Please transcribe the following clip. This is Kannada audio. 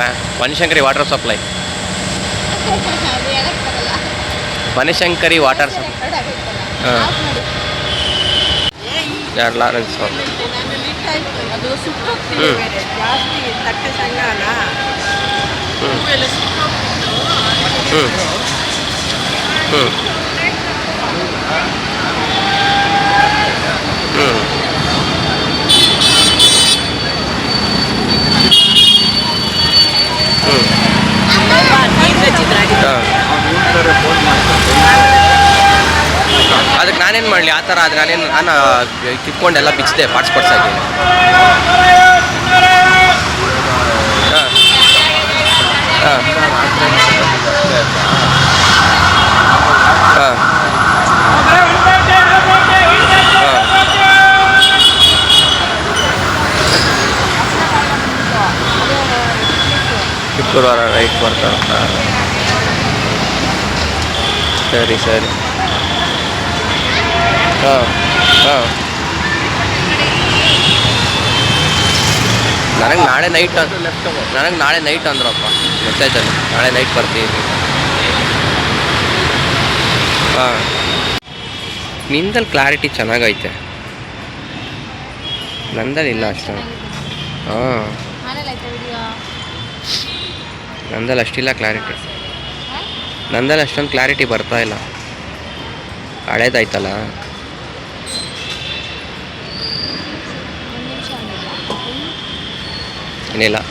ಬ್ಯಾ Banashankari water supply Banashankari water supply ಹ್ಞೂ ಹ್ಞೂ ಹ್ಞೂ ಹ್ಞೂ ನೀರು ಬೆಚ್ಚಿದ್ರಾಗಿದೆ ಹಾಂ ಅದಕ್ಕೆ ನಾನೇನು ಮಾಡಲಿ? ಆ ಥರ ಆದರೆ ನಾನೇನು ನಾನು ಕಿತ್ಕೊಂಡೆಲ್ಲ ಬಿಚ್ಚಿದೆ ಪಾರ್ಟ್ಸ್ ಪಾರ್ಟ್ಸ್ ಆಗಿ ಹಾಂ ಹಾಂ ಶುಕ್ರವಾರ ರೈಟ್ ಬರ್ತಾರ ಸರಿ ಸರಿ. ಹಾಂ ಹಾಂ. ನನಗೆ ನಾಳೆ ನೈಟ್ ನನಗೆ ನಾಳೆ ನೈಟ್ ಅಂದ್ರಪ್ಪ. ಮೆಸೇಜಲ್ಲಿ ನಾಳೆ ನೈಟ್ ಬರ್ತೀನಿ. ಹಾಂ. ನಿಂದಲ್ಲಿ ಕ್ಲಾರಿಟಿ ಚೆನ್ನಾಗೈತೆ. ನಂದಲ್ಲಿ ಇಲ್ಲ ಅಷ್ಟು. ಹಾಂ. ನಂದಲ್ಲಿ ಅಷ್ಟಿಲ್ಲ ಕ್ಲಾರಿಟಿ ನಂದಲ್ಲಿ ಅಷ್ಟೊಂದು ಕ್ಲಾರಿಟಿ ಬರ್ತಾ ಇಲ್ಲ. ಹಳೇದಾಯ್ತಲ್ಲ. vanilla.